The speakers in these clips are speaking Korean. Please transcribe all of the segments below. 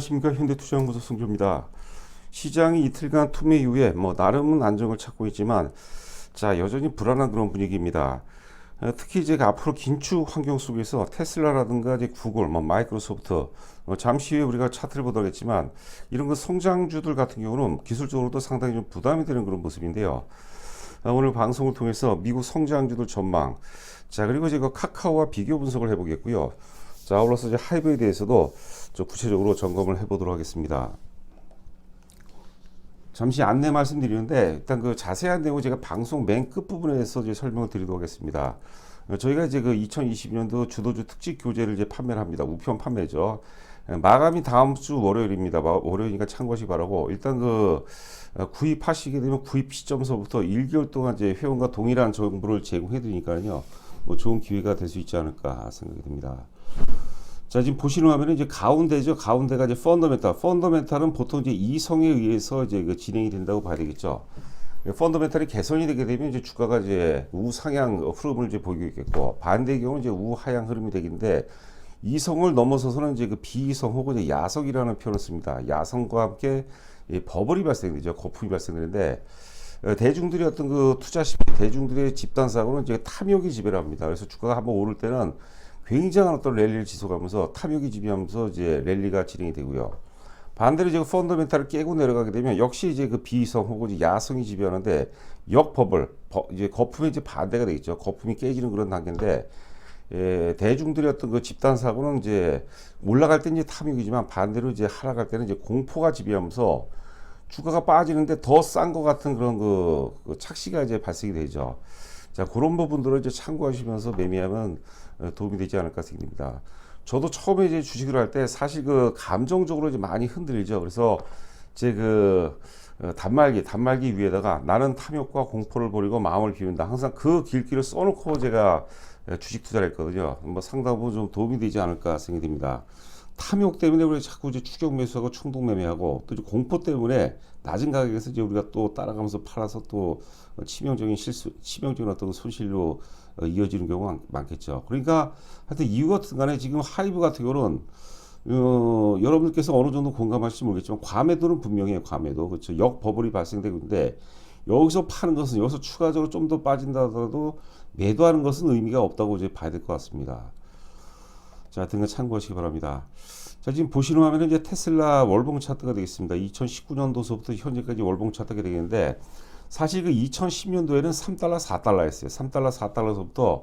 안녕하십니까 현대투자연구소 송조입니다. 시장이 이틀간 투매 이후에 뭐 나름은 안정을 찾고 있지만 자 여전히 불안한 그런 분위기입니다. 어, 특히 이제 앞으로 긴축 환경 속에서 테슬라라든가 이제 구글, 뭐 마이크로소프트 어, 잠시 후에 우리가 차트를 보도록 했지만 이런 그 성장주들 같은 경우는 기술적으로도 상당히 좀 부담이 되는 그런 모습인데요. 어, 오늘 방송을 통해서 미국 성장주들 전망, 자 그리고 이제 그 카카오와 비교 분석을 해보겠고요. 자 아울러서 이제 하이브에 대해서도 좀 구체적으로 점검을 해보도록 하겠습니다. 잠시 안내 말씀드리는데 일단 그 자세한 내용 제가 방송 맨 끝부분에서 이제 설명을 드리도록 하겠습니다. 어, 저희가 이제 그 2022년도 주도주 특집 교재를 이제 판매를 합니다. 우편 판매죠. 예, 마감이 다음 주 월요일입니다. 마- 월요일이니까 참고하시기 바라고 일단 그 어, 구입하시게 되면 구입 시점서부터 1개월 동안 이제 회원과 동일한 정보를 제공해 드리니까요. 뭐 좋은 기회가 될 수 있지 않을까 생각이 듭니다. 자 지금 보시는 화면은 이제 가운데죠. 가운데가 이제 펀더멘탈. 펀더멘탈은 보통 이제 이성에 의해서 이제 그 진행이 된다고 봐야 되겠죠. 펀더멘탈이 개선이 되게 되면 이제 주가가 이제 우상향 흐름을 이제 보이고 있겠고 반대의 경우는 이제 우하향 흐름이 되겠는데 이성을 넘어서서는 이제 그 비이성 혹은 이제 야성이라는 표현을 씁니다. 야성과 함께 이 버블이 발생되죠. 거품이 발생되는데 어, 대중들이 어떤 그 투자 심리, 대중들의 집단 사고는 이제 탐욕이 지배를 합니다. 그래서 주가가 한번 오를 때는 굉장한 어떤 랠리를 지속하면서 탐욕이 지배하면서 이제 랠리가 진행이 되고요. 반대로 이제 그 펀더멘탈을 깨고 내려가게 되면 역시 이제 그 비성 혹은 야성이 지배하는데 역버블 버- 이제 거품의 이제 반대가 되겠죠. 거품이 깨지는 그런 단계인데 예, 대중들의 어떤 그 집단 사고는 이제 올라갈 때는 이제 탐욕이지만 반대로 이제 하락할 때는 이제 공포가 지배하면서 주가가 빠지는데 더 싼 것 같은 그런 그, 그 착시가 이제 발생이 되죠. 자, 그런 부분들을 이제 참고하시면서 매매하면 어, 도움이 되지 않을까 생각됩니다. 저도 처음에 이제 주식을 할 때 사실 그 감정적으로 이제 많이 흔들리죠. 그래서 제 그 단말기, 단말기 위에다가 나는 탐욕과 공포를 버리고 마음을 비운다. 항상 그 길기를 써놓고 제가 어, 주식 투자를 했거든요. 뭐 상당 부분 좀 도움이 되지 않을까 생각이 듭니다. 탐욕 때문에 우리가 자꾸 이제 추격 매수하고 충동 매매하고 또 공포 때문에 낮은 가격에서 이제 우리가 또 따라가면서 팔아서 또 치명적인 실수, 치명적인 어떤 손실로 어, 이어지는 경우가 많- 많겠죠. 그러니까 하여튼 이유 같은 간에 지금 하이브 같은 경우는 어, 여러분들께서 어느 정도 공감하실지 모르겠지만 과매도는 분명해요. 과매도 그렇죠. 역버블이 발생되고 있는데 여기서 파는 것은 여기서 추가적으로 좀 더 빠진다 하더라도 매도하는 것은 의미가 없다고 이제 봐야 될 것 같습니다. 자, 등을 참고하시기 바랍니다. 자, 지금 보시는 화면은 이제 테슬라 월봉 차트가 되겠습니다. 2019년도서부터 현재까지 월봉 차트가 되겠는데 사실 그 2010년도에는 3달러, 4달러였어요. 3달러, 4달러서부터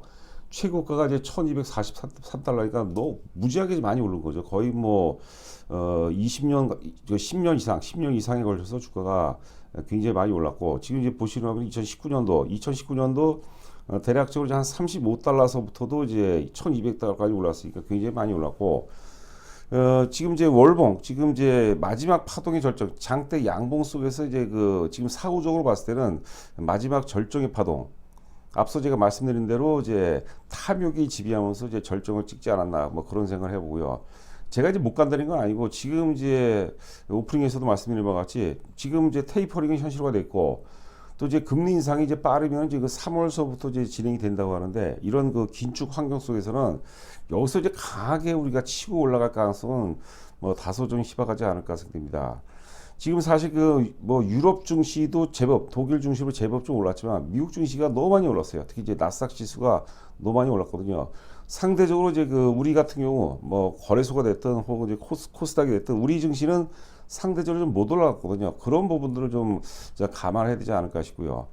최고가가 이제 1243달러니까 너무 무지하게 많이 오른 거죠. 거의 뭐, 어, 20년, 10년 이상, 10년 이상에 걸쳐서 주가가 굉장히 많이 올랐고, 지금 이제 보시는 화면 2019년도, 2019년도 어, 대략적으로 한 35달러서부터도 이제 1200달러까지 올랐으니까 굉장히 많이 올랐고, 어, 지금 이제 월봉, 지금 이제 마지막 파동의 절정, 장대 양봉 속에서 이제 그 지금 사후적으로 봤을 때는 마지막 절정의 파동, 앞서 제가 말씀드린 대로 이제 탐욕이 지배하면서 이제 절정을 찍지 않았나 뭐 그런 생각을 해보고요. 제가 이제 못 간다는 건 아니고 지금 이제 오프닝에서도 말씀드린 바와 같이 지금 이제 테이퍼링은 현실화됐고 또 이제 금리 인상이 이제 빠르면 이제 그 3월서부터 이제 진행이 된다고 하는데 이런 그 긴축 환경 속에서는 여기서 이제 강하게 우리가 치고 올라갈 가능성은 뭐 다소 좀 희박하지 않을까 생각됩니다. 지금 사실 그 뭐 유럽 증시도 제법 독일 증시로 제법 좀 올랐지만 미국 증시가 너무 많이 올랐어요. 특히 이제 나스닥 지수가 너무 많이 올랐거든요. 상대적으로 이제 그 우리 같은 경우 뭐 거래소가 됐든 혹은 이제 코스, 코스닥이 됐든 우리 증시는 상대적으로 좀 못 올라갔거든요. 그런 부분들을 좀 감안해야 되지 않을까 싶고요.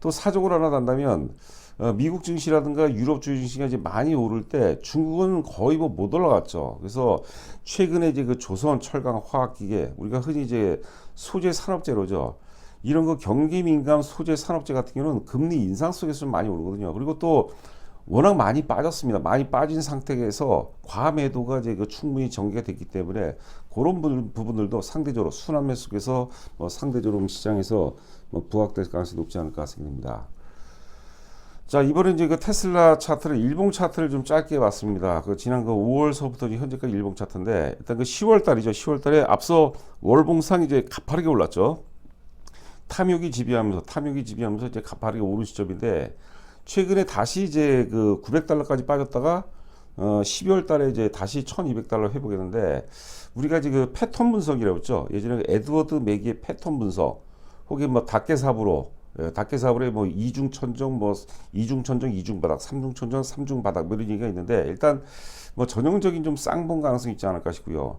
또 사적으로 하나 단다면 어, 미국 증시라든가 유럽 주 증시가 이제 많이 오를 때 중국은 거의 뭐 못 올라갔죠. 그래서 최근에 이제 그 조선 철강 화학 기계 우리가 흔히 이제 소재 산업재로죠. 이런 거 경기 민감 소재 산업재 같은 경우는 금리 인상 속에서 좀 많이 오르거든요. 그리고 또 워낙 많이 빠졌습니다. 많이 빠진 상태에서 과매도가 이제 그 충분히 전개가 됐기 때문에 그런 부- 부분들도 상대적으로 순환매 속에서 뭐 상대적으로 시장에서 뭐 부각될 가능성이 높지 않을까 생각됩니다. 자 이번에 이제 그 테슬라 차트를 일봉 차트를 좀 짧게 봤습니다. 그 지난 그 5월서부터 현재까지 일봉 차트인데 일단 그 10월 달이죠. 10월 달에 앞서 월봉상 이제 가파르게 올랐죠. 탐욕이 지배하면서 탐욕이 지배하면서 이제 가파르게 오른 시점인데 최근에 다시 이제 그 900달러까지 빠졌다가 어, 12월 달에 이제 다시 1200달러 회복했는데 우리가 지금 패턴 분석이라고 했죠. 예전에 에드워드 맥의 패턴 분석 혹은 뭐 닭개삽으로 예, 닭개삽으로의 뭐 이중 천정 뭐 이중 천정 이중 바닥 삼중 천정 삼중 바닥 뭐 이런 얘기가 있는데 일단 뭐 전형적인 좀 쌍봉 가능성이 있지 않을까 싶고요.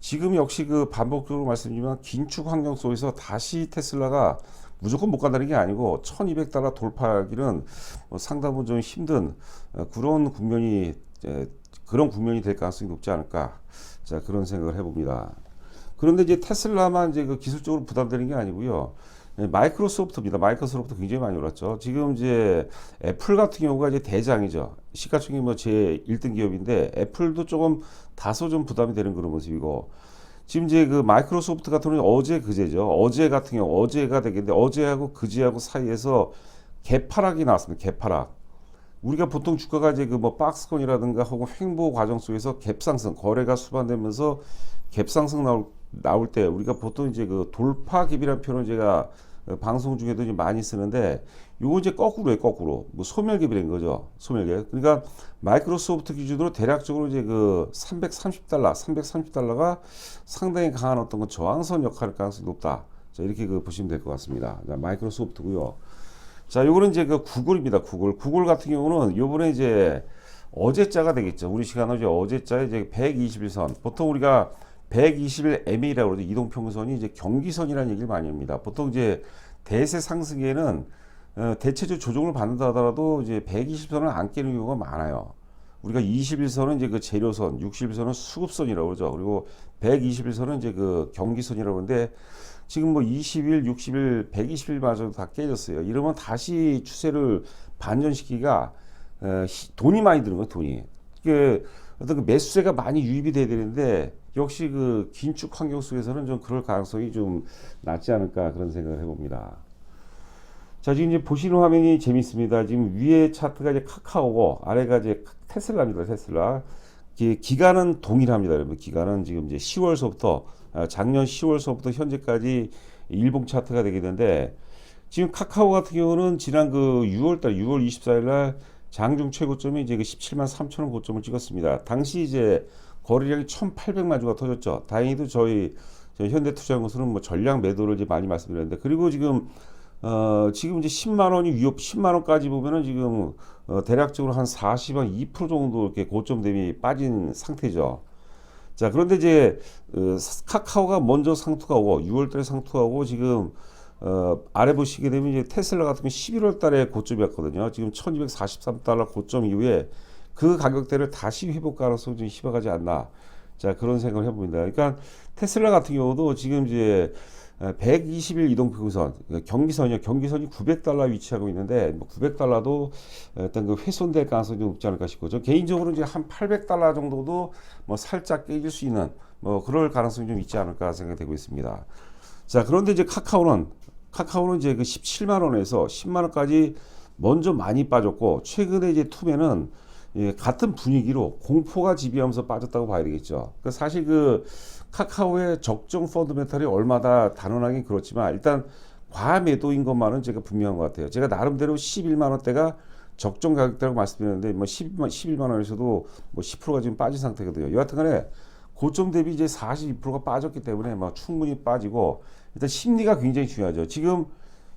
지금 역시 그 반복적으로 말씀드리지만 긴축 환경 속에서 다시 테슬라가 무조건 못 간다는 게 아니고 1200달러 돌파하기는 뭐 상당히 좀 힘든 어, 그런 국면이 에, 그런 국면이 될 가능성이 높지 않을까 자 그런 생각을 해봅니다. 그런데 이제 테슬라만 이제 그 기술적으로 부담되는 게 아니고요. 예, 마이크로소프트입니다. 마이크로소프트 굉장히 많이 올랐죠. 지금 이제 애플 같은 경우가 이제 대장이죠. 시가총액 뭐제 1등 기업인데 애플도 조금 다소 좀 부담이 되는 그런 모습이고 지금 이제 그 마이크로소프트 같은 경우는 어제 그제죠. 어제 같은 경우 어제가 되겠는데 어제하고 그제하고 사이에서 개파락이 나왔습니다. 개파락. 우리가 보통 주가가 이제 그 뭐 박스권이라든가 혹은 횡보 과정 속에서 갭상승 거래가 수반되면서 갭상승 나올 나올 때 우리가 보통 이제 그 돌파 갭이라는 표현을 제가 어, 방송 중에도 이제 많이 쓰는데 요거 이제 거꾸로예요 거꾸로 뭐 소멸갭이라는 거죠. 소멸갭 그러니까 마이크로소프트 기준으로 대략적으로 이제 그 330달러 330달러가 상당히 강한 어떤 그 저항선 역할을 가능성이 높다. 자 이렇게 그 보시면 될 것 같습니다. 자, 마이크로소프트고요. 자 요거는 이제 그 구글입니다 구글. 구글 같은 경우는 요번에 이제 어제자가 되겠죠. 우리 시간으로 이제 어제자에 이제 121선. 보통 우리가 120일 MA라고 그러죠. 이동 평선이 이제 경기선이라는 얘기를 많이 합니다. 보통 이제 대세 상승에는 어, 대체적 조정을 받는다 하더라도 이제 120선을 안 깨는 경우가 많아요. 우리가 21선은 이제 그 재료선, 60일선은 수급선이라고 그러죠. 그리고 121선은 이제 그 경기선이라고 하는데 지금 뭐 20일, 60일, 120일 마저도 다 깨졌어요. 이러면 다시 추세를 반전시키기가 어, 히- 돈이 많이 드는 거예요, 돈이. 이게 어떤 그 매수세가 많이 유입이 돼야 되는데 역시 그 긴축 환경 속에서는 좀 그럴 가능성이 좀 낮지 않을까 그런 생각을 해봅니다. 자 지금 이제 보시는 화면이 재밌습니다. 지금 위에 차트가 이제 카카오고 아래가 이제 테슬라입니다. 테슬라. 기- 기간은 동일합니다. 여러분 기간은 지금 이제 10월서부터 아, 작년 10월서부터 현재까지 일봉 차트가 되게 되는데 지금 카카오 같은 경우는 지난 그 6월달 6월 24일 날 장중 최고점이 이제 그 17만 3천 원 고점을 찍었습니다. 당시 이제 거래량이 1,800만 주가 터졌죠. 다행히도 저희, 저희 현대투자연구소는 뭐 전량 매도를 이제 많이 말씀드렸는데 그리고 지금 어, 지금 이제 10만 원이 위협 10만 원까지 보면은 지금 어, 대략적으로 한 40, 한 2% 정도 이렇게 고점 대비 빠진 상태죠. 자, 그런데 이제 어, 카카오가 먼저 상투가 오고 6월 달에 상투가 오고 지금 어, 아래 보시게 되면 이제 테슬라 같은 경우 11월 달에 고점이었거든요. 지금 1243달러 고점 이후에 그 가격대를 다시 회복 가능성이 좀 희박하지 않나. 자, 그런 생각을 해봅니다. 그러니까 테슬라 같은 경우도 지금 이제 120일 이동평선, 그러니까 경기선이요. 경기선이 900달러 위치하고 있는데, 뭐 900달러도 어떤 그 훼손될 가능성이 좀 높지 않을까 싶고, 저 개인적으로 이제 한 800달러 정도도 뭐 살짝 깨질 수 있는, 뭐 그럴 가능성이 좀 있지 않을까 생각되고 있습니다. 자, 그런데 이제 카카오는, 카카오는 이제 그 17만 원에서 10만 원까지 먼저 많이 빠졌고, 최근에 이제 투매는 예, 같은 분위기로 공포가 지배하면서 빠졌다고 봐야 되겠죠. 그 사실 그 카카오의 적정 펀드멘탈이 얼마나 단언하긴 그렇지만 일단 과매도인 것만은 제가 분명한 것 같아요. 제가 나름대로 11만 원대가 적정 가격대라고 말씀드렸는데 뭐 12만, 11만 원에서도 뭐 10%가 지금 빠진 상태거든요. 여하튼간에 고점 대비 이제 42%가 빠졌기 때문에 뭐 충분히 빠지고 일단 심리가 굉장히 중요하죠. 지금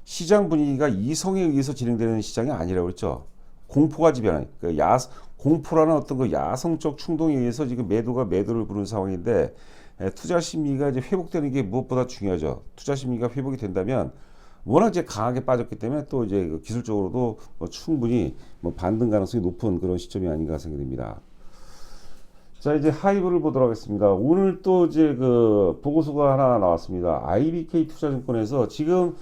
시장 분위기가 이성에 의해서 진행되는 시장이 아니라고 그랬죠. 공포가 지배하는 그 야, 공포라는 어떤 그 야성적 충동에 의해서 지금 매도가 매도를 부르는 상황인데 에, 투자 심리가 이제 회복되는 게 무엇보다 중요하죠. 투자 심리가 회복이 된다면 워낙 이제 강하게 빠졌기 때문에 또 이제 그 기술적으로도 뭐 충분히 뭐 반등 가능성이 높은 그런 시점이 아닌가 생각됩니다. 자 이제 하이브를 보도록 하겠습니다. 오늘 또 이제 그 보고서가 하나 나왔습니다. IBK 투자증권에서 지금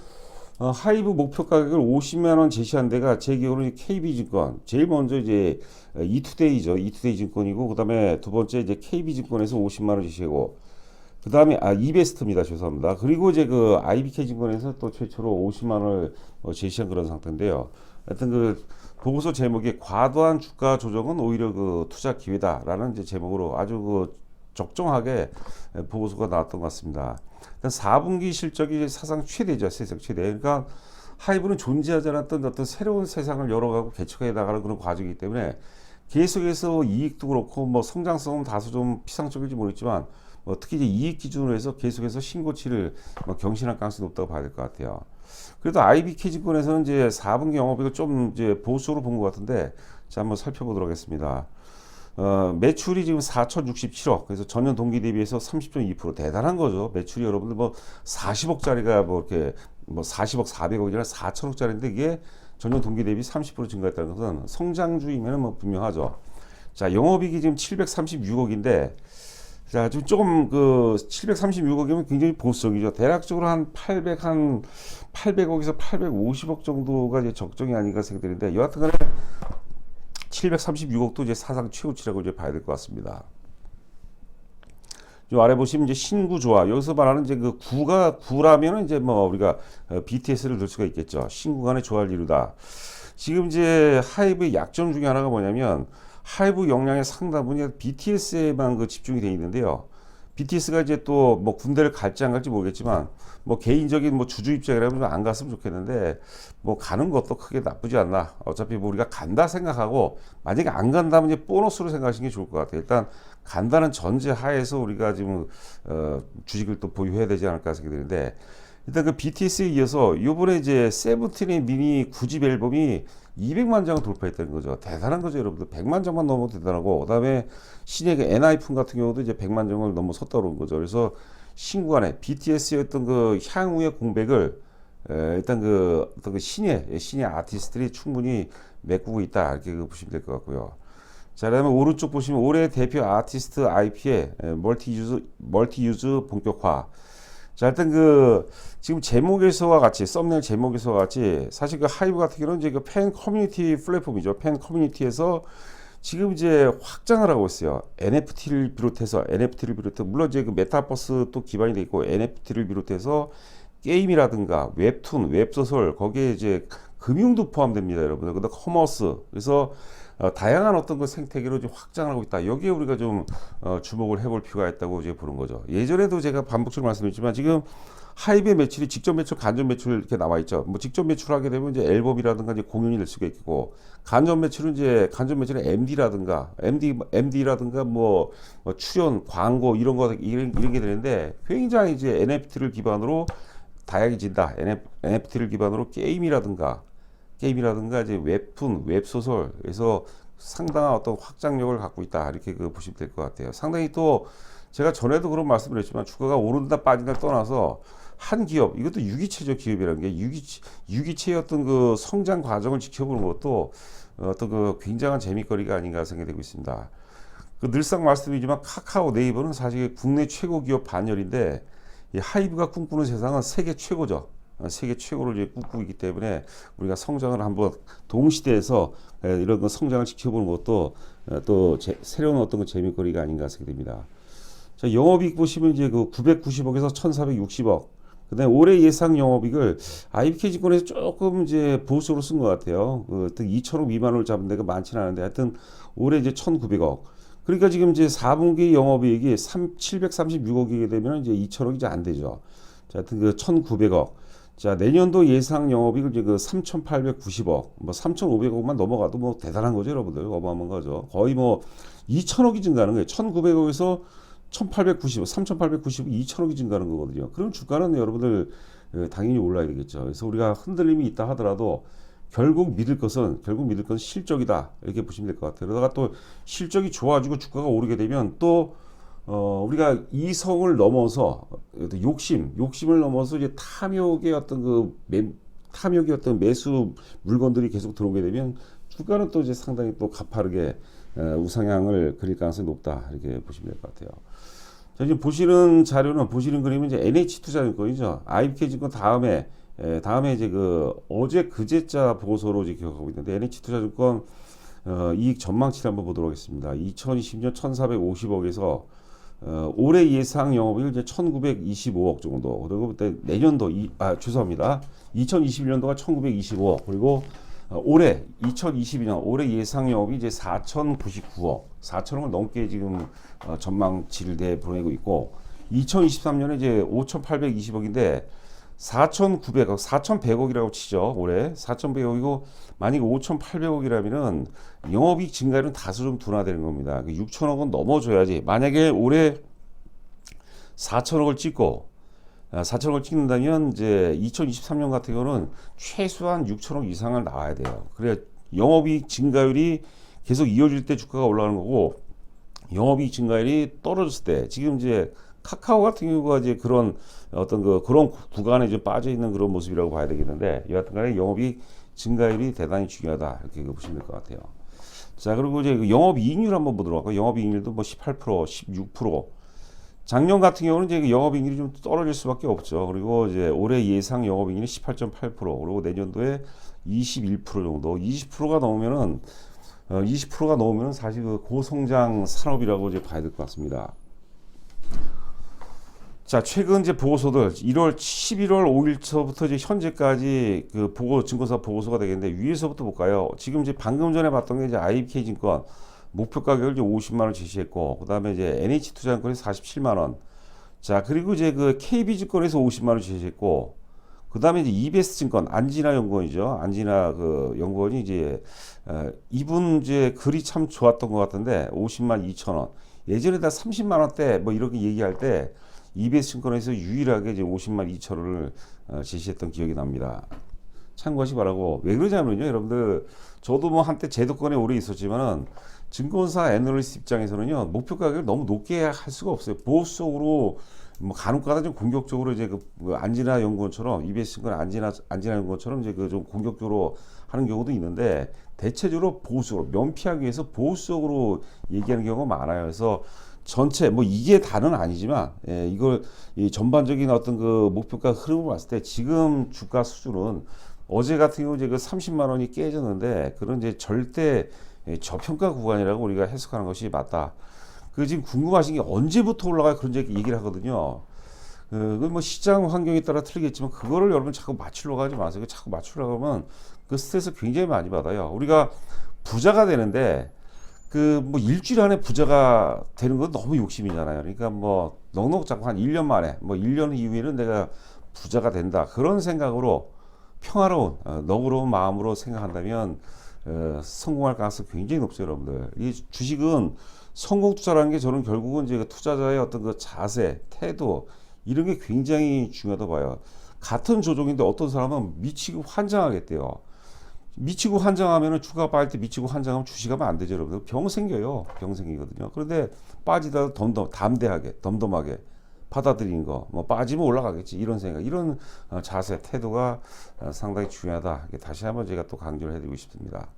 어, 하이브 목표 가격을 50만 원 제시한 데가 제 기억으로는 KB증권 제일 먼저 이제 어, 이투데이죠. 이투데이 증권이고 그다음에 두 번째 이제 KB증권에서 50만 원 제시하고 그다음에 아 이베스트입니다. 죄송합니다. 그리고 이제 그 IBK 증권에서 또 최초로 50만 원을 어, 제시한 그런 상태인데요. 하여튼 그 보고서 제목이 과도한 주가 조정은 오히려 그 투자 기회다라는 이제 제목으로 아주 그 적정하게 보고서가 나왔던 것 같습니다. 일단 4분기 실적이 사상 최대죠. 세상 최대. 그러니까 하이브는 존재하지 않았던 어떤 새로운 세상을 열어가고 개척해 나가는 그런 과정이기 때문에 계속해서 이익도 그렇고 뭐 성장성은 다소 좀 피상적일지 모르겠지만 뭐 특히 이제 이익 기준으로 해서 계속해서 신고치를 뭐 경신할 가능성이 높다고 봐야 될 것 같아요. 그래도 IBK 증권에서는 이제 4분기 영업이익을 좀 이제 보수로 본 것 같은데 자 한번 살펴보도록 하겠습니다. 어, 매출이 지금 4,067억. 그래서 전년 동기 대비해서 30.2% 대단한 거죠. 매출이 여러분들 뭐 40억짜리가 뭐 이렇게 뭐 40억, 400억이 아니라 4천억짜리인데 이게 전년 동기 대비 30% 증가했다는 것은 성장주이면 뭐 분명하죠. 자, 영업이익이 지금 736억인데 자, 지금 조금 그 736억이면 굉장히 보수적이죠. 대략적으로 한 800, 한 800억에서 850억 정도가 이제 적정이 아닌가 생각되는데 여하튼 간에 736억도 이제 사상 최고치라고 이제 봐야 될 것 같습니다. 요 아래 보시면 이제 신구 조화 여기서 말하는 이제 그 구가 구라면은 이제 뭐 우리가 어, BTS를 넣을 수가 있겠죠. 신구 간의 조화를 이루다. 지금 이제 하이브의 약점 중에 하나가 뭐냐면 하이브 역량의 상당분이 BTS에만 그 집중이 돼 있는데요. BTS가 이제 또 뭐 군대를 갈지 안 갈지 모르겠지만 뭐 개인적인 뭐 주주 입장이라면 안 갔으면 좋겠는데 뭐 가는 것도 크게 나쁘지 않나. 어차피 뭐 우리가 간다 생각하고 만약에 안 간다면 이제 보너스로 생각하시는 게 좋을 것 같아요. 일단 간다는 전제 하에서 우리가 지금 어, 주식을 또 보유해야 되지 않을까 생각이 드는데 일단 그 BTS에 이어서 요번에 이제 세븐틴의 미니 9집 앨범이 200만 장을 돌파했다는 거죠. 대단한 거죠, 여러분들. 100만 장만 넘어도 대단하고, 그 다음에 신의 그 엔하이픈 같은 경우도 이제 100만 장을 넘어섰다는 거죠. 그래서 신구간에 BTS의 어떤 그 향후의 공백을 에, 일단 그 어떤 그 신의 신의 아티스트들이 충분히 메꾸고 있다 이렇게 그 보시면 될 것 같고요. 자, 그다음에 오른쪽 보시면 올해 대표 아티스트 IP의 멀티 유즈 멀티 유즈 본격화. 자, 일단 그 지금 제목에서와 같이 썸네일 제목에서와 같이 사실 그 하이브 같은 경우는 이제 그 팬 커뮤니티 플랫폼이죠. 팬 커뮤니티에서 지금 이제 확장을 하고 있어요. NFT를 비롯해서 NFT를 비롯해 물론 이제 그 메타버스 또 기반이 돼 있고 NFT를 비롯해서 게임이라든가 웹툰, 웹소설 거기에 이제 금융도 포함됩니다, 여러분들. 근데 커머스 그래서 어, 다양한 어떤 그 생태계로 좀 확장을 하고 있다. 여기에 우리가 좀 어, 주목을 해볼 필요가 있다고 이제 보는 거죠. 예전에도 제가 반복적으로 말씀드렸지만 지금 하이브의 매출이 직접 매출, 간접 매출 이렇게 나와 있죠. 뭐 직접 매출하게 되면 이제 앨범이라든가 이제 공연이 될 수가 있고 간접 매출은 이제 간접 매출은 MD라든가 MD MD라든가 뭐, 뭐 출연, 광고 이런 거 이런, 이런 게 되는데 굉장히 이제 NFT를 기반으로 다양해진다. NFT를 기반으로 게임이라든가 게임이라든가 이제 웹툰, 웹소설에서 상당한 어떤 확장력을 갖고 있다. 이렇게 그 보시면 될 것 같아요. 상당히 또 제가 전에도 그런 말씀을 했지만 주가가 오른다 빠진다 떠나서 한 기업 이것도 유기체적 기업이라는 게 유기체 유기체의 어떤 그 성장 과정을 지켜보는 것도 어떤 그 굉장한 재미거리가 아닌가 생각되고 있습니다. 그 늘상 말씀드리지만 카카오 네이버는 사실 국내 최고 기업 반열인데 이 하이브가 꿈꾸는 세상은 세계 최고죠. 어, 세계 최고를 이제 꿈꾸고 있기 때문에 우리가 성장을 한번 동시대에서 에, 이런 거 성장을 지켜보는 것도 어, 또 제, 새로운 어떤 그 재미거리가 아닌가 생각됩니다. 자, 영업이익 보시면 이제 그 990억에서 1,460억. 그다음에 올해 예상 영업이익을 IBK 증권에서 조금 이제 보수로 쓴 것 같아요. 그 2천억 미만을 잡은 데가 많지는 않은데 하여튼 올해 이제 1,900억. 그러니까 지금 이제 4분기 영업이익이 3, 736억이게 되면 이제 2천억이 이제 안 되죠. 자, 하여튼 그 1,900억. 자, 내년도 예상 영업이익을 이제 그 3,890억, 뭐 3,500억만 넘어가도 뭐 대단한 거죠, 여러분들. 어마어마한 거죠. 거의 뭐 2천억이 증가하는 거예요. 1,900억에서 1,890억, 3,890억, 2천억이 증가하는 거거든요. 그럼 주가는 여러분들 어, 당연히 올라야 되겠죠. 그래서 우리가 흔들림이 있다 하더라도 결국 믿을 것은 결국 믿을 것은 실적이다 이렇게 보시면 될 것 같아요. 그러다가 또 실적이 좋아지고 주가가 오르게 되면 또 어, 우리가 이성을 넘어서 욕심, 욕심을 넘어서 이제 탐욕의 어떤 그 매, 탐욕의 어떤 매수 물건들이 계속 들어오게 되면 주가는 또 이제 상당히 또 가파르게 어, 우상향을 그릴 가능성이 높다 이렇게 보시면 될 것 같아요. 자, 이제 보시는 자료는 보시는 그림은 이제 NH투자증권이죠. IBK 증권 다음에 에, 다음에 이제 그 어제 그제자 보고서로 이제 기억하고 있는데 NH투자증권 어, 이익 전망치를 한번 보도록 하겠습니다. 2020년 1,450억에서 어, 올해 예상 영업이익 이제 1,925억 정도. 그리고 그때 내년도 이, 아 죄송합니다. 2021년도가 1,925억. 그리고 어, 올해 2022년 올해 예상 영업이 이제 4,099억, 4천억을 넘게 지금 어, 전망치를 내 보내고 있고 2023년에 이제 5,820억인데 4,900억, 4,100억이라고 치죠. 올해 4,100억이고 만약에 5,800억이라면은 영업이익 증가율은 다소 좀 둔화되는 겁니다. 6천억은 넘어줘야지. 만약에 올해 4천억을 찍고 아, 4천억을 찍는다면 이제 2023년 같은 경우는 최소한 6천억 이상을 나와야 돼요. 그래야 영업이익 증가율이 계속 이어질 때 주가가 올라가는 거고 영업이익 증가율이 떨어졌을 때 지금 이제 카카오 같은 경우가 이제 그런 어떤 그 그런 구간에 좀 빠져 있는 그런 모습이라고 봐야 되겠는데 여하튼간에 영업이익 증가율이 대단히 중요하다 이렇게 보시면 될 것 같아요. 자 그리고 이제 그 영업이익률 한번 보도록 할까요? 영업이익률도 뭐 18%, 16% 작년 같은 경우는 이제 그 영업이익률이 좀 떨어질 수밖에 없죠. 그리고 이제 올해 예상 영업이익률이 18.8% 그리고 내년도에 21% 정도, 20%가 넘으면은 어, 20%가 넘으면 사실 그 고성장 산업이라고 이제 봐야 될 것 같습니다. 자, 최근 이제 보고서들 1월 11월 5일서부터 이제 현재까지 그 보고 증권사 보고서가 되겠는데 위에서부터 볼까요? 지금 이제 방금 전에 봤던 게 이제 IBK 증권 목표 가격을 이제 50만 원 제시했고 그다음에 이제 NH 투자증권이 47만 원. 자, 그리고 이제 그 KB 증권에서 50만 원 제시했고 그다음에 이제 EBS 증권 안지나 연구원이죠. 안지나 그 연구원이 이제 어, 이분 이제 글이 참 좋았던 것 같은데 50만 2천 원. 예전에 다 30만 원대 뭐 이렇게 얘기할 때 EBS 증권에서 유일하게 이제 50만 2천 원을 어, 제시했던 기억이 납니다. 참고하시 기 바라고 왜 그러냐면요, 여러분들 저도 뭐 한때 제도권에 오래 있었지만은 증권사 애널리스트 입장에서는요 목표 가격을 너무 높게 할 수가 없어요. 보수적으로 뭐 간혹가다 좀 공격적으로 이제 그, 그 안지나 연구원처럼 EBS 증권 안지나 안지나 연구원처럼 이제 그 좀 공격적으로 하는 경우도 있는데 대체적으로 보수적으로 면피하기 위해서 보수적으로 얘기하는 경우가 많아요. 그래서 전체 뭐 이게 다는 아니지만 예, 이걸 이 전반적인 어떤 그 목표가 흐름을 봤을 때 지금 주가 수준은 어제 같은 경우 이제 그 30만 원이 깨졌는데 그런 이제 절대 예, 저평가 구간이라고 우리가 해석하는 것이 맞다. 그 지금 궁금하신 게 언제부터 올라가 그런 얘기를 하거든요. 그뭐 시장 환경에 따라 틀리겠지만 그거를 여러분 자꾸 맞추려고 하지 마세요. 자꾸 맞추려고 하면 그 스트레스 굉장히 많이 받아요. 우리가 부자가 되는데 그 뭐 일주일 안에 부자가 되는 건 너무 욕심이잖아요. 그러니까 뭐 넉넉 잡고 한 1년 만에 뭐 1년 이후에는 내가 부자가 된다. 그런 생각으로 평화로운 어, 너그러운 마음으로 생각한다면 어, 성공할 가능성이 굉장히 높죠, 여러분들. 이 주식은 성공 투자라는 게 저는 결국은 이제 그 투자자의 어떤 그 자세, 태도 이런 게 굉장히 중요하다고 봐요. 같은 조종인데 어떤 사람은 미치고 환장하겠대요. 미치고 환장하면은 주가 빠질 때 미치고 환장하면 주식하면 안 되죠, 여러분들. 병 생겨요. 병 생기거든요. 그런데 빠지다 덤덤, 담대하게, 덤덤하게 받아들인 거, 뭐 빠지면 올라가겠지 이런 생각, 이런 어, 자세, 태도가 어, 상당히 중요하다. 다시 한번 제가 또 강조를 해드리고 싶습니다.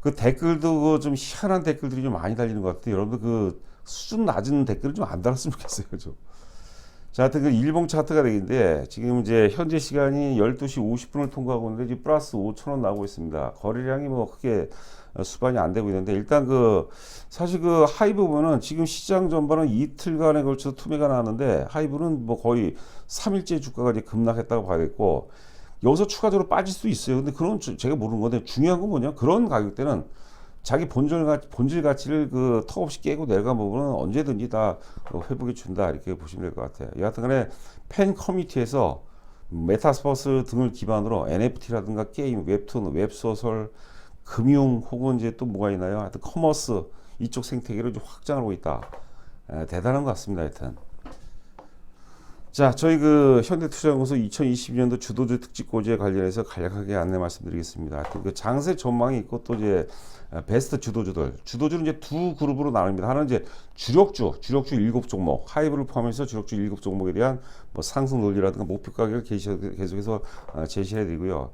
그 댓글도 그좀 희한한 댓글들이 좀 많이 달리는 것 같아요. 여러분들 그 수준 낮은 댓글을 좀 안 달았으면 좋겠어요, 좀. 자, 하여튼 그 일봉 차트가 되겠는데 지금 이제 현재 시간이 12시 50분을 통과하고 있는데 지금 플러스 5천원 나오고 있습니다. 거래량이 뭐 크게 수반이 안 되고 있는데 일단 그 사실 그 하이브 보면은 지금 시장 전반은 이틀간에 걸쳐서 투매가 나왔는데 하이브는 뭐 거의 3일째 주가가 이제 급락했다고 봐야겠고 여기서 추가적으로 빠질 수도 있어요. 근데 그런 제가 모르는 건데 중요한 건 뭐냐? 그런 가격대는 자기 본질 가치, 본질 가치를 그 턱없이 깨고 내려간 부분은 언제든지 다 회복해 준다 이렇게 보시면 될 것 같아요. 여하튼간에 팬 커뮤니티에서 메타스퍼스 등을 기반으로 NFT라든가 게임, 웹툰, 웹소설, 금융 혹은 이제 또 뭐가 있나요? 하여튼 커머스 이쪽 생태계를 좀 확장하고 있다. 에, 대단한 것 같습니다. 하여튼. 자, 저희 그 현대투자연구소 2022년도 주도주 특집 고지에 관련해서 간략하게 안내 말씀드리겠습니다. 그 장세 전망이 있고 또 이제 베스트 주도주들. 주도주는 이제 두 그룹으로 나눕니다. 하나는 이제 주력주, 주력주 일곱 종목, 하이브를 포함해서 주력주 일곱 종목에 대한 뭐 상승 논리라든가 목표 가격을 계속해서 어, 제시해 드리고요.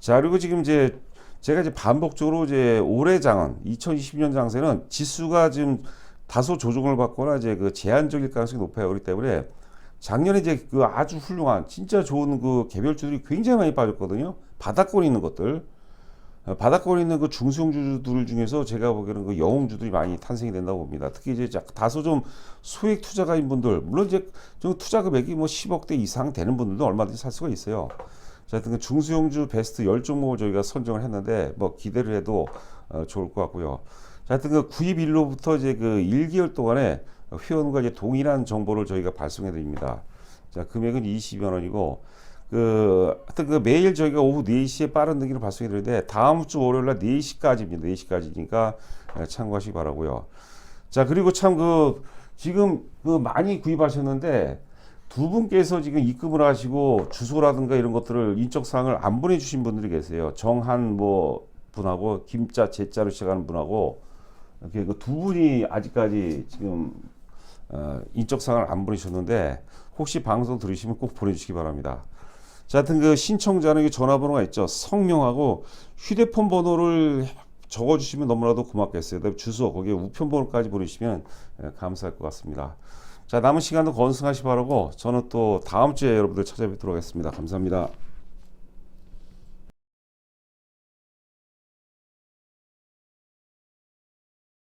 자, 그리고 지금 이제 제가 이제 반복적으로 이제 올해 장은 2020년 장세는 지수가 지금 다소 조정을 받거나 이제 그 제한적일 가능성이 높아요. 그렇기 때문에 작년에 이제 그 아주 훌륭한 진짜 좋은 그 개별주들이 굉장히 많이 빠졌거든요. 바닥권에 있는 것들. 어, 바닥권에 있는 그 중소형주들 중에서 제가 보기에는 그 영웅주들이 많이 탄생이 된다고 봅니다. 특히 이제 다소 좀 소액 투자가인 분들, 물론 이제 좀 투자 금액이 뭐 10억대 이상 되는 분들도 얼마든지 살 수가 있어요. 자, 하여튼 그 중소형주 베스트 10종목을 저희가 선정을 했는데 뭐 기대를 해도 어, 좋을 것 같고요. 자, 하여튼 그 구입일로부터 이제 그 1개월 동안에 회원과 이제 동일한 정보를 저희가 발송해 드립니다. 자, 금액은 20여 원이고 그 하여튼 그 매일 저희가 오후 4시에 빠른 등기를 발송해 드리는데 다음 주 월요일 날 4시까지입니다. 4시까지니까 참고하시기 바라고요. 자, 그리고 참 그 지금 그 많이 구입하셨는데 두 분께서 지금 입금을 하시고 주소라든가 이런 것들을 인적 사항을 안 보내 주신 분들이 계세요. 정한 뭐 분하고 김자 제자로 시작하는 분하고 이렇게 그 두 분이 아직까지 지금 어, 인적 사항을 안 보내셨는데 혹시 방송 들으시면 꼭 보내주시기 바랍니다. 자, 하여튼 그 신청자는 전화번호가 있죠. 성명하고 휴대폰 번호를 적어주시면 너무나도 고맙겠어요. 주소 거기에 우편 번호까지 보내주시면 예, 감사할 것 같습니다. 자, 남은 시간도 건승하시 기 바라고 저는 또 다음 주에 여러분들 찾아뵙도록 하겠습니다. 감사합니다.